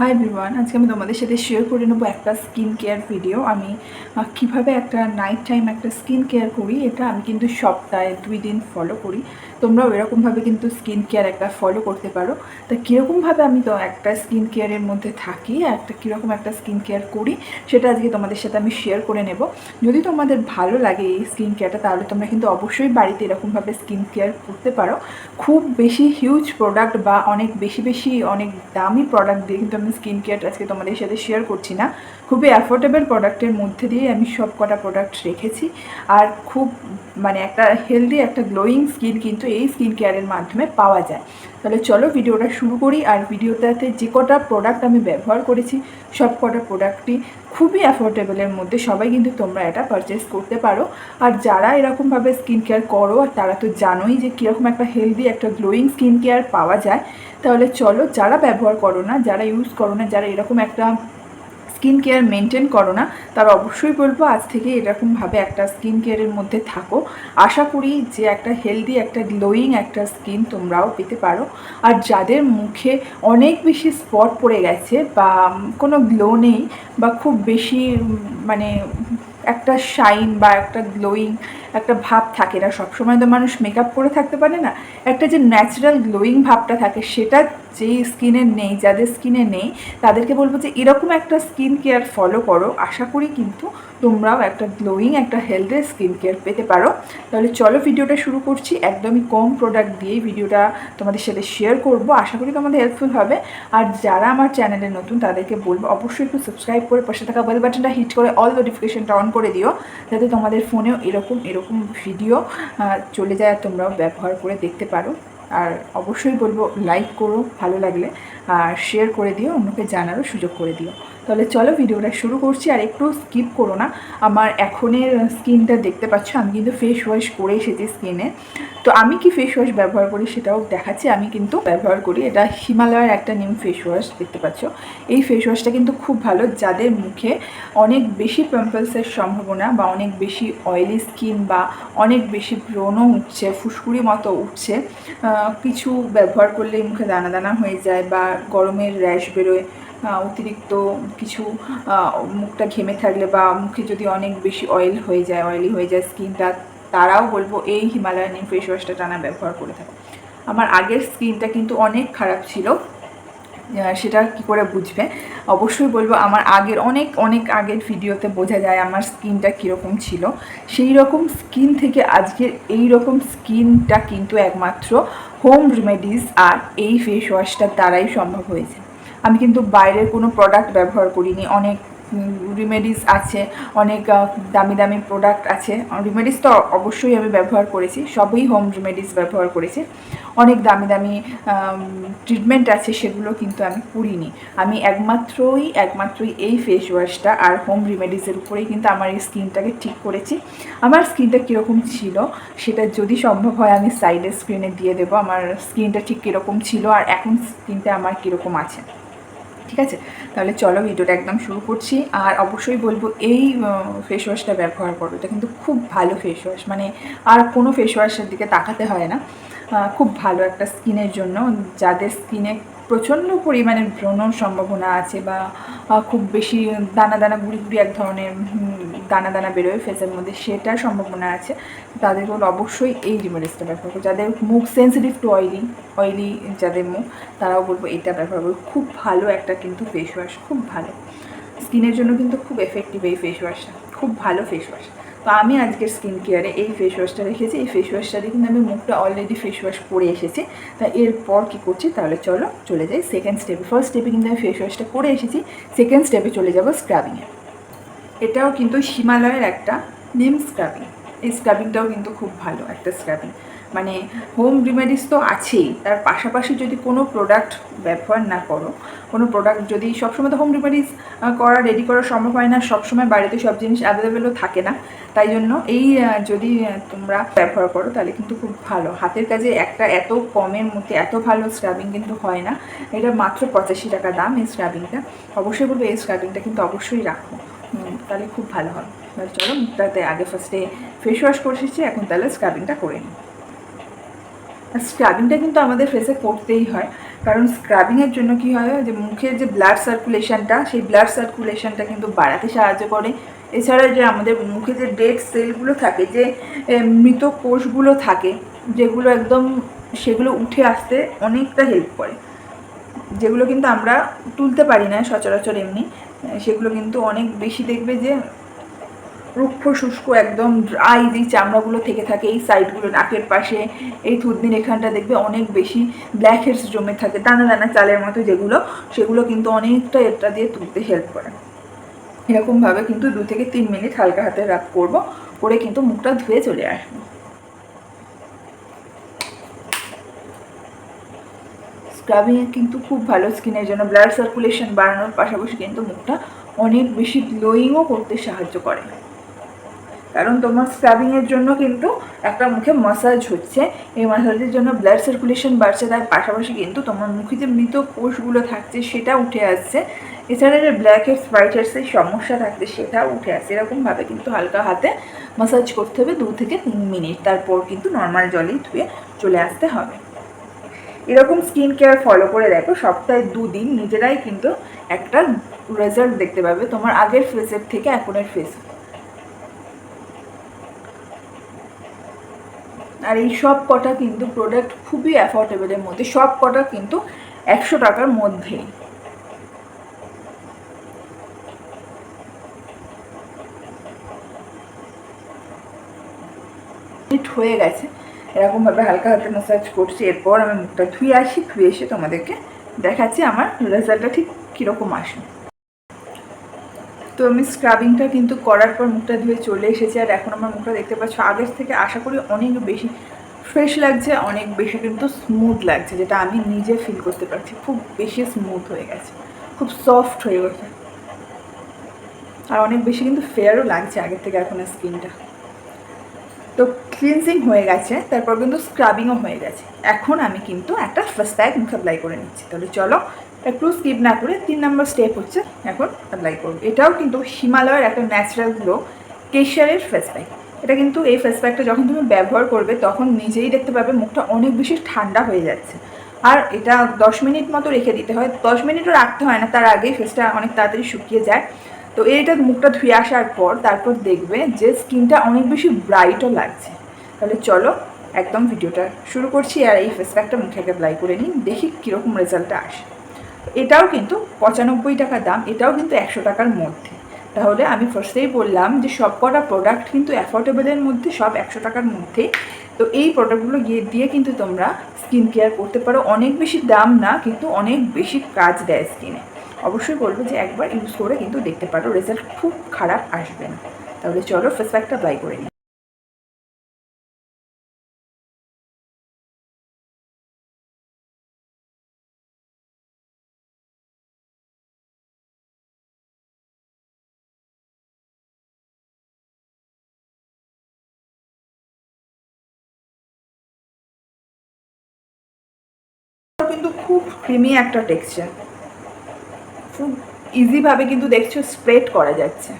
Hi everyone আজকে আমি তোমাদের সাথে শেয়ার করে নেব একটা স্কিন কেয়ার ভিডিও আমি কীভাবে একটা নাইট টাইম একটা স্কিন কেয়ার করি, এটা আমি কিন্তু সপ্তাহে দুই দিন ফলো করি। তোমরাও এরকমভাবে কিন্তু স্কিন কেয়ার একটা ফলো করতে পারো। তা কীরকমভাবে আমি তো একটা স্কিন কেয়ারের মধ্যে থাকি, একটা কীরকম একটা স্কিন কেয়ার করি, সেটা আজকে তোমাদের সাথে আমি শেয়ার করে নেব। যদি তোমাদের ভালো লাগে এই স্কিন কেয়ারটা তাহলে তোমরা কিন্তু অবশ্যই বাড়িতে এরকমভাবে স্কিন কেয়ার করতে পারো। খুব বেশি হিউজ প্রোডাক্ট বা অনেক বেশি বেশি অনেক দামি প্রোডাক্ট দিয়ে কিন্তু আমি স্কিন কেয়ার আজকে তোমাদের সাথে শেয়ার করছি না। খুবই অ্যাফোর্ডেবল প্রোডাক্টের মধ্যে দিয়ে আমি সব কটা প্রোডাক্ট রেখেছি। আর খুব মানে একটা হেলদি একটা গ্লোয়িং স্কিন কিন্তু এই স্কিন কেয়ারের মাধ্যমে পাওয়া যায়। তাহলে চলো ভিডিওটা শুরু করি আর ভিডিওটাতে যে কটা প্রোডাক্ট আমি ব্যবহার করেছি, সব কটা প্রোডাক্টই খুবই অ্যাফোর্ডেবলের মধ্যে সবাই কিন্তু তোমরা এটা পারচেস করতে পারো। আর যারা এরকমভাবে স্কিন কেয়ার করো, আর তারা তো জানোই যে কীরকম একটা হেলদি একটা গ্লোয়িং স্কিন কেয়ার পাওয়া যায়, তাহলে চলো যারা ব্যবহার করো না, যারা ইউজ করো না, যারা এরকম একটা স্কিন কেয়ার মেনটেন করো না, তারা অবশ্যই বলব আজ থেকে এরকমভাবে একটা স্কিন কেয়ারের মধ্যে থাকো। আশা করি যে একটা হেলদি একটা গ্লোয়িং একটা স্কিন তোমরাও পেতে পারো। আর যাদের মুখে অনেক বেশি স্পট পড়ে গেছে বা কোনো গ্লো নেই বা খুব বেশি মানে একটা শাইন বা একটা গ্লোয়িং একটা ভাব থাকে না। সবসময় তো মানুষ মেকআপ করে থাকতে পারে না। একটা যে ন্যাচারাল গ্লোয়িং ভাবটা থাকে, সেটা যেই স্কিনে নেই, যাদের স্কিনে নেই, তাদেরকে বলব যে এরকম একটা স্কিন কেয়ার ফলো করো। আশা করি কিন্তু তোমরাও একটা গ্লোয়িং একটা হেলদি স্কিন কেয়ার পেতে পারো। তাহলে চলো ভিডিওটা শুরু করছি। একদমই কম প্রোডাক্ট দিয়েই ভিডিওটা তোমাদের সাথে শেয়ার করব। আশা করি তোমাদের হেল্পফুল হবে। আর যারা আমার চ্যানেলে নতুন, তাদেরকে বলব অবশ্যই একটু সাবস্ক্রাইব করে পাশে থাকা বেল বাটনটা হিট করে অল নোটিফিকেশনটা অন করে দিও। যাতে তোমাদের ফোনেও এরকম এরকম ভিডিও চলে যায় তোমরাও ব্যবহার করে দেখতে পারো। আর অবশ্যই বলব লাইক করো, ভালো লাগলে। আর শেয়ার করে দিও, অন্যকে জানারও সুযোগ করে দিও। তাহলে চলো ভিডিওটা শুরু করছি, আর একটু স্কিপ করো না। আমার এখনের স্কিনটা দেখতে পাচ্ছ, আমি কিন্তু ফেস ওয়াশ করে এসেছি স্কিনে। তো আমি কি ফেস ওয়াশ ব্যবহার করি সেটাও দেখাচ্ছি। আমি কিন্তু ব্যবহার করি, এটা হিমালয়ের একটা নিউ ফেস ওয়াশ দেখতে পাচ্ছ। এই ফেস ওয়াশটা কিন্তু খুব ভালো, যাদের মুখে অনেক বেশি পিম্পলসের সম্ভাবনা বা অনেক বেশি অয়েলি স্কিন বা অনেক বেশি ব্রণও উঠছে, ফুসকুড়ি মতো উঠছে কিছু ব্যবহার করলেই মুখে দানা দানা হয়ে যায় বা গরমের র্যাশ বেরোয় অতিরিক্ত কিছু মুখটা ঘেমে থাকলে বা মুখে যদি অনেক বেশি অয়েল হয়ে যায় অয়েলি হয়ে যায় স্কিনটা তারাও বলব এই হিমালয়ান ফেস ওয়াশটা টানা ব্যবহার করে থাকো। আমার আগের স্কিনটা কিন্তু অনেক খারাপ ছিল। সেটা কি করে বুঝবে? অবশ্যই বলব, আমার আগের অনেক অনেক আগের ভিডিওতে বোঝা যায় আমার স্কিনটা কীরকম ছিল। সেই রকম স্কিন থেকে আজকের এই রকম স্কিনটা কিন্তু একমাত্র হোম রেমেডিস আর এই ফেস ওয়াশটার দ্বারাই সম্ভব হয়েছে। আমি কিন্তু বাইরের কোনো প্রোডাক্ট ব্যবহার করিনি, অনেক রিমেডিস আছে, অনেক দামি দামি প্রোডাক্ট আছে। রিমেডিস তো অবশ্যই আমি ব্যবহার করেছি, সবই হোম রিমেডিস ব্যবহার করেছি। অনেক দামি দামি ট্রিটমেন্ট আছে, সেগুলো কিন্তু আমি করিনি। আমি একমাত্রই একমাত্রই এই ফেস ওয়াশটা আর হোম রিমেডিসের উপরেই কিন্তু আমার এই স্কিনটাকে ঠিক করেছি। আমার স্কিনটা কীরকম ছিল, সেটা যদি সম্ভব হয় আমি সাইডের স্ক্রিনে দিয়ে দেবো, আমার স্কিনটা ঠিক কীরকম ছিল, আর এখন স্কিনটা আমার কীরকম আছে। ঠিক আছে? তাহলে চলো ভিডিওটা একদম শুরু করছি। আর অবশ্যই বলব, এই ফেস ওয়াশটা ব্যবহার করো। এটা কিন্তু খুব ভালো ফেস ওয়াশ মানে আর কোনো ফেস ওয়াশের দিকে তাকাতে হয় না। খুব ভালো একটা স্কিনের জন্য। যাদের স্কিনে প্রচণ্ড পরিমাণে ব্রণর সম্ভাবনা আছে বা খুব বেশি দানা দানা গুড়ি গুড়ি এক ধরনের দানা দানা বেরোয় ফেসের মধ্যে, সেটার সম্ভাবনা আছে। তাদের বলব অবশ্যই এই রিমেডিসটা ব্যবহার করব। যাদের মুখ সেন্সিটিভ টু অয়েলি অয়েলি যাদের মুখ, তারাও বলব এটা ব্যবহার করব। খুব ভালো একটা কিন্তু ফেস ওয়াশ খুব ভালো। স্কিনের জন্য কিন্তু খুব এফেক্টিভ এই ফেস ওয়াশটা খুব ভালো ফেস ওয়াশ তো আমি আজকের স্কিন কেয়ারে এই ফেস ওয়াশটা রেখেছি। এই ফেস ওয়াশটা দিয়ে কিন্তু আমি মুখটা অলরেডি ফেস ওয়াশ করে এসেছি। তা এরপর কী করছি? তাহলে চলো চলে যাই সেকেন্ড স্টেপে ফার্স্ট স্টেপে কিন্তু আমি ফেস ওয়াশটা করে এসেছি। সেকেন্ড স্টেপে চলে যাব স্ক্রাবিংয়ে এটাও কিন্তু হিমালয়ের একটা নিম স্ক্রাবিং এই স্ক্রাবিংটাও কিন্তু খুব ভালো একটা স্ক্রাবিং মানে হোম রিমেডিস তো আছেই, তার পাশাপাশি যদি কোনো প্রোডাক্ট ব্যবহার না করো, কোনো প্রোডাক্ট যদি সবসময় তো হোম রেমেডিস করা রেডি করা সম্ভব হয় না, সবসময় বাড়িতে সব জিনিস অ্যাভেলেবেলও থাকে না। তাই জন্য এই যদি তোমরা ব্যবহার করো, তাহলে কিন্তু খুব ভালো। হাতের কাজে একটা এত কমের মধ্যে এত ভালো স্ক্রাবিং কিন্তু হয় না। এটা মাত্র পঁচাশি টাকা দাম এই স্ক্রাবিংটা অবশ্যই বলব এই স্ক্রাবিংটা কিন্তু অবশ্যই রাখো। তাহলে খুব ভালো হয়। তাহলে চলো মুখটাতে আগে ফার্স্টে ফেস ওয়াশ করে এসেছি, এখন তাহলে স্ক্রাবিংটা করে নিই। আর স্ক্রাবিংটা কিন্তু আমাদের ফেসে করতেই হয়। কারণ স্ক্রাবিংয়ের জন্য কি হয়, যে মুখের যে ব্লাড সার্কুলেশনটা সেই ব্লাড সার্কুলেশনটা কিন্তু বাড়াতে সাহায্য করে। এছাড়া যে আমাদের মুখে যে ডেড সেলগুলো থাকে, যে মৃত কোষগুলো থাকে, যেগুলো একদম, সেগুলো উঠে আসতে অনেকটা হেল্প করে। যেগুলো কিন্তু আমরা তুলতে পারি না সচরাচর এমনি সেগুলো কিন্তু অনেক বেশি দেখবে যে রুক্ষ শুষ্ক একদম ড্রাই যে চামড়াগুলো থেকে থাকে, এই সাইডগুলো নাকের পাশে, এই থুতনির এখানটা দেখবে অনেক বেশি ব্ল্যাক হেডস জমে থাকে দানা দানা চালের মতো যেগুলো, সেগুলো কিন্তু অনেকটা এটা দিয়ে তুলতে হেল্প করে। এরকমভাবে কিন্তু দু থেকে তিন মিনিট হালকা হাতে রাখ করব, করে কিন্তু মুখটা ধুয়ে চলে আসব। স্ক্রাবিং কিন্তু খুব ভালো স্কিনের জন্য ব্লাড সার্কুলেশন বাড়ানোর পাশাপাশি কিন্তু মুখটা অনেক বেশি গ্লোয়িংও করতে সাহায্য করে। কারণ তোমার স্ক্রাবিংয়ের জন্য কিন্তু একটা মুখে মাসাজ হচ্ছে, এই মাসাজের জন্য ব্লাড সার্কুলেশন বাড়ছে, তার পাশাপাশি কিন্তু তোমার মুখে যে মৃত কোষগুলো থাকছে সেটা উঠে আসছে। এছাড়া যে ব্ল্যাক হেডস হোয়াইট হেডসের সমস্যা থাকছে সেটাও উঠে আসছে। এরকমভাবে কিন্তু হালকা হাতে মাসাজ করতে হবে দু থেকে তিন মিনিট, তারপর কিন্তু নর্মাল জলেই ধুয়ে চলে আসতে হবে। এরকম স্কিন কেয়ার ফলো করে দেখো, সপ্তাহে দুদিন নিজেরাই কিন্তু একটা রেজাল্ট দেখতে পাবে তোমার আগের ফেসের থেকে এখনের ফেস আর এই সব কটা কিন্তু প্রোডাক্ট খুবই অ্যাফোর্ডেবলের মধ্যে, সব কটা কিন্তু একশো টাকার মিনিট হয়ে গেছে। এরকমভাবে হালকা হাতে ম্যাসাজ করছি, এরপর আমি মুখটা ধুয়ে আসি, ধুয়ে এসে তোমাদেরকে দেখাচ্ছি আমার রেজাল্টটা ঠিক কীরকম আসে। তো আমি স্ক্রাবিংটা কিন্তু করার পর মুখটা ধুয়ে চলে এসেছি, আর এখন আমার মুখটা দেখতে পাচ্ছ, আগের থেকে আশা করি অনেক বেশি ফ্রেশ লাগছে, অনেক বেশি কিন্তু স্মুথ লাগছে, যেটা আমি নিজে ফিল করতে পারছি, খুব বেশি স্মুথ হয়ে গেছে, খুব সফট হয়ে গেছে। আর অনেক বেশি কিন্তু ফেয়ারও লাগছে আগের থেকে এখন স্কিনটা তো ক্লিনজিং হয়ে গেছে, তারপর কিন্তু স্ক্রাবিংও হয়ে গেছে। এখন আমি কিন্তু একটা ফার্স্ট প্যাক মুখে অ্যাপ্লাই করে নিচ্ছি। তাহলে চলো, একটু স্কিপ না করে তিন নম্বর স্টেপ হচ্ছে, এখন অ্যাপ্লাই করব। এটাও কিন্তু হিমালয়ের একটা ন্যাচারাল গ্লো কেশিয়ারের ফেস প্যাক এটা কিন্তু এই ফেস প্যাকটা যখন তুমি ব্যবহার করবে, তখন নিজেই দেখতে পাবে মুখটা অনেক বেশি ঠান্ডা হয়ে যাচ্ছে। আর এটা দশ মিনিট মতো রেখে দিতে হয়। দশ মিনিটও রাখতে হয় না, তার আগেই ফেসটা অনেক তাড়াতাড়ি শুকিয়ে যায়। তো এইটা মুখটা ধুয়ে আসার পর তারপর দেখবে যে স্কিনটা অনেক বেশি ব্রাইটও লাগছে। তাহলে চলো একদম ভিডিওটা শুরু করছি আর এই ফেস প্যাকটা মুখে অ্যাপ্লাই করে নিই, দেখি কীরকম রেজাল্টটা আসে। এটাও কিন্তু পঁচানব্বই টাকা দাম, এটাও কিন্তু একশো টাকার মধ্যে। তাহলে আমি ফার্স্টেই বললাম যে সব কটা প্রোডাক্ট কিন্তু অ্যাফোর্ডেবলের মধ্যে, সব একশো টাকার মধ্যে। তো এই প্রোডাক্টগুলো গিয়ে দিয়ে কিন্তু তোমরা স্কিন কেয়ার করতে পারো। অনেক বেশি দাম না, কিন্তু অনেক বেশি কাজ দেয় স্কিনে অবশ্যই বলব যে একবার ইউজ করে কিন্তু দেখতে পারো রেজাল্ট খুব খারাপ আসবে না। তাহলে চলো ফেস প্যাকটা করে নিই। কিন্তু খুব ক্রিমি একটা টেক্সচার খুব ইজিভাবে কিন্তু দেখছ স্প্রেড করা যাচ্ছে।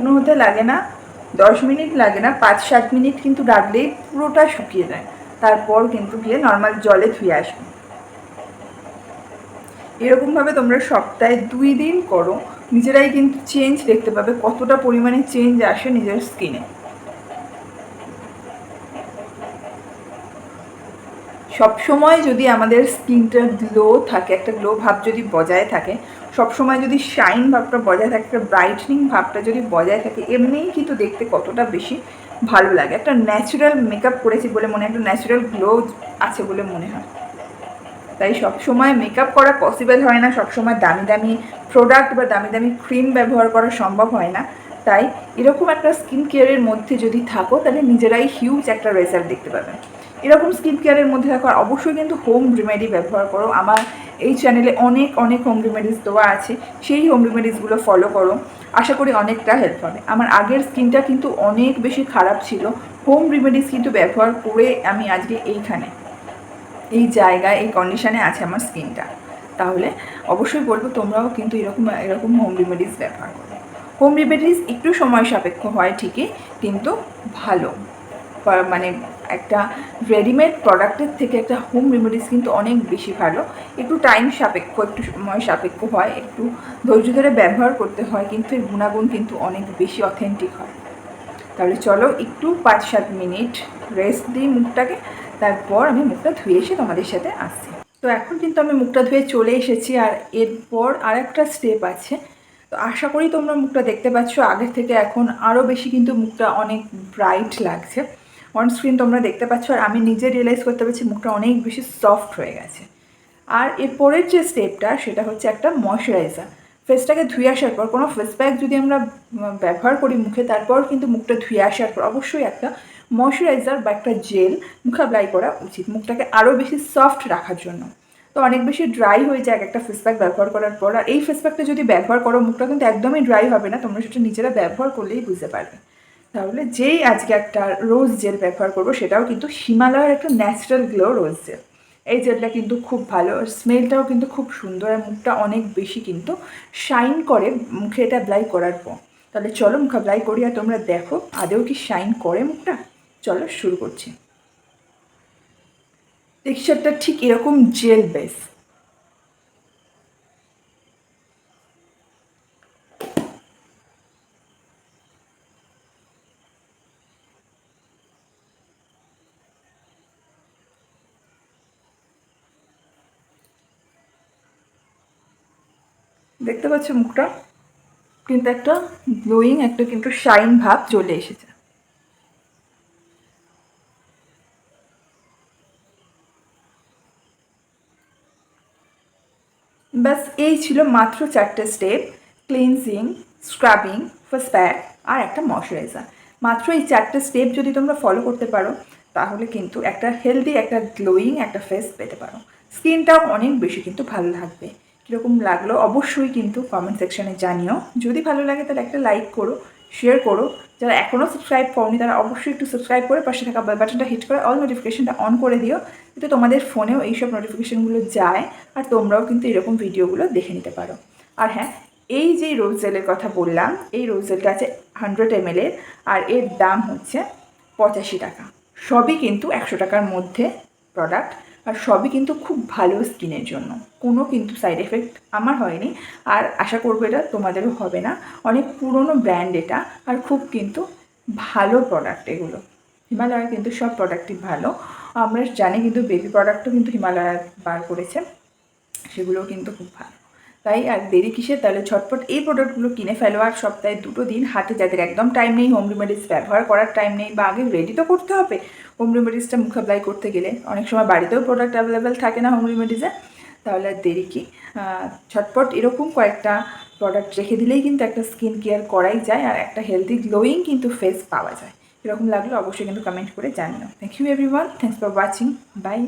শুকনো হতে লাগে না, দশ মিনিট লাগে না, পাঁচ সাত মিনিট কিন্তু রাখলেই পুরোটা শুকিয়ে যায়। তারপর কিন্তু গিয়ে নর্মাল জলে ধুয়ে আসবে। এরকমভাবে তোমরা সপ্তাহে দুই দিন করো। নিজেরাই কিন্তু চেঞ্জ দেখতে পাবে কতটা পরিমাণে চেঞ্জ আসে নিজের স্কিনে সবসময় যদি আমাদের স্কিনটা গ্লো থাকে, একটা গ্লো ভাব যদি বজায় থাকে সবসময় যদি শাইন ভাবটা বজায় থাকে ব্রাইটনিং ভাবটা যদি বজায় থাকে, এমনিই কিন্তু দেখতে কতটা বেশি ভালো লাগে। একটা ন্যাচারাল মেকআপ করেছি বলে মনে হয়, একটা ন্যাচারাল গ্লো আছে বলে মনে হয়। তাই সবসময় মেকআপ করা পসিবল হয় না, সবসময় দামি দামি প্রোডাক্ট বা দামি দামি ক্রিম ব্যবহার করা সম্ভব হয় না। তাই এরকম একটা স্কিন কেয়ারের মধ্যে যদি থাকো, তাহলে নিজেরাই হিউজ একটা রেজাল্ট দেখতে পাবেন এরকম স্কিন কেয়ারের মধ্যে থাকো অবশ্যই কিন্তু হোম রেমেডি ব্যবহার করো। আমার এই চ্যানেলে অনেক অনেক হোম রেমেডিস দেওয়া আছে। সেই হোম রেমেডিসগুলো ফলো করো। আশা করি অনেকটা হেল্প হবে আমার আগের স্কিনটা কিন্তু অনেক বেশি খারাপ ছিল। হোম রেমেডিস কিন্তু ব্যবহার করে আমি আজকে এইখানে। এই জায়গায়, এই কন্ডিশনে আছে আমার স্কিনটা তাহলে অবশ্যই বলব, তোমরাও কিন্তু এরকম এরকম হোম রেমেডিস ব্যবহার করো। হোম রেমেডিস একটু সময় সাপেক্ষ হয় ঠিকই, কিন্তু ভালো। মানে একটা রেডিমেড প্রোডাক্টের থেকে একটা হোম রেমেডিস কিন্তু অনেক বেশি ভালো। একটু টাইম সাপেক্ষ, একটু সময় সাপেক্ষ হয়, একটু ধৈর্য ধরে ব্যবহার করতে হয়, কিন্তু এর গুণাগুণ কিন্তু অনেক বেশি অথেন্টিক হয়। তাহলে চলো একটু পাঁচ সাত মিনিট রেস্ট দিই মুখটাকে, তারপর আমি মুখটা ধুয়ে এসে তোমাদের সাথে আসছি। তো এখন কিন্তু আমি মুখটা ধুয়ে চলে এসেছি আর এরপর আর একটা স্টেপ আছে। তো আশা করি তোমরা মুখটা দেখতে পাচ্ছ। আগের থেকে এখন আরও বেশি কিন্তু মুখটা অনেক ব্রাইট লাগছে। অন স্ক্রিন তোমরা দেখতে পাচ্ছ, আর আমি নিজে রিয়েলাইজ করতে পারছি মুখটা অনেক বেশি সফট হয়ে গেছে। আর এরপরের যে স্টেপটা সেটা হচ্ছে একটা ময়শ্চারাইজার ফেসটাকে ধুয়ে আসার পর, কোনো ফেস প্যাক যদি আমরা ব্যবহার করি মুখে, তারপর কিন্তু মুখটা ধুয়ে আসার পর অবশ্যই একটা ময়শ্চারাইজার বা একটা জেল মুখে অ্যাপ্লাই করা উচিত, মুখটাকে আরও বেশি সফট রাখার জন্য। তো অনেক বেশি ড্রাই হয়ে যায় একটা ফেস প্যাক ব্যবহার করার পর, আর এই ফেস প্যাকটা যদি ব্যবহার করো, মুখটা কিন্তু একদমই ড্রাই হবে না, তোমরা সেটা নিজেরা ব্যবহার করলেই বুঝতে পারবে। তাহলে যেই আজকে একটা রোজ জেল ব্যবহার করব, সেটাও কিন্তু হিমালয়ের একটা ন্যাচারাল গ্লো রোজ জেল এই জেলটা কিন্তু খুব ভালো স্মেলটাও কিন্তু খুব সুন্দর, আর মুখটা অনেক বেশি কিন্তু শাইন করে, মুখে এটা অ্যাপ্লাই করার পর। তাহলে চলো মুখ অ্যাপ্লাই করি আর তোমরা দেখো, আদেও কি শাইন করে মুখটা? চলো শুরু করছি। টেক্সচারটা ঠিক এরকম জেল বেস দেখতে পাচ্ছ মুখটা? কিন্তু একটা গ্লোয়িং একটা কিন্তু শাইন ভাব চলে এসেছে। ব্যাস, এই ছিল মাত্র চারটে step cleansing scrubbing first pack আর একটা ময়শ্চারাইজার মাত্র এই চারটে স্টেপ যদি তোমরা ফলো করতে পারো, তাহলে কিন্তু একটা হেলদি একটা গ্লোয়িং একটা ফেস পেতে পারো। স্কিনটাও অনেক বেশি কিন্তু ভালো লাগবে কীরকম লাগল অবশ্যই কিন্তু কমেন্ট সেকশানে জানিও। যদি ভালো লাগে তাহলে একটা লাইক করো শেয়ার করো। যারা এখনও সাবস্ক্রাইব করনি তারা অবশ্যই একটু সাবস্ক্রাইব করে পাশে থাকা বেল বাটনটা হিট করে অল নোটিফিকেশনটা অন করে দিও যাতে তোমাদের ফোনেও এইসব নোটিফিকেশনগুলো যায় আর তোমরাও কিন্তু এরকম ভিডিওগুলো দেখে নিতে পারো। আর হ্যাঁ এই যে রোজ জেলের কথা বললাম, এই রোজ জেলটা আছে হান্ড্রেড এম আর এর দাম হচ্ছে পঁচাশি টাকা। সবই কিন্তু একশো টাকার মধ্যে প্রোডাক্ট আর সবই কিন্তু খুব ভালো স্কিনের জন্য। কোনো কিন্তু সাইড এফেক্ট আমার হয়নি। আর আশা করব এটা তোমাদেরও হবে না। অনেক পুরনো ব্র্যান্ড এটা আর খুব কিন্তু ভালো প্রোডাক্ট এগুলো। হিমালয়ের কিন্তু সব প্রোডাক্টই ভালো। আমরা জানি কিন্তু বেবি প্রোডাক্টও কিন্তু হিমালয়ার বার করেছে। সেগুলোও কিন্তু খুব ভালো। তাই আর দেরি কিসের? তাহলে ঝটপট এই প্রোডাক্টগুলো কিনে ফেলো আর সপ্তাহে দুটো দিন হাতে যাদের একদম টাইম নেই হোম রেমেডিস ব্যবহার করার টাইম নেই বা আগে রেডি তো করতে হবে। হোম রেমেডিসটা মুখ অ্যাপ্লাই করতে গেলে অনেক সময় বাড়িতেও প্রোডাক্ট অ্যাভেলেবেল থাকে না হোম রেমেডিসে তাহলে আর দেরি কি? আহ, ঝটপট এরকম কয়েকটা প্রোডাক্ট রেখে দিলেই কিন্তু একটা স্কিন কেয়ার করাই যায় আর একটা হেলদি গ্লোয়িং কিন্তু ফেস পাওয়া যায়। এরকম লাগলে অবশ্যই কিন্তু কমেন্ট করে জানিও। Thank you everyone thanks for watching bye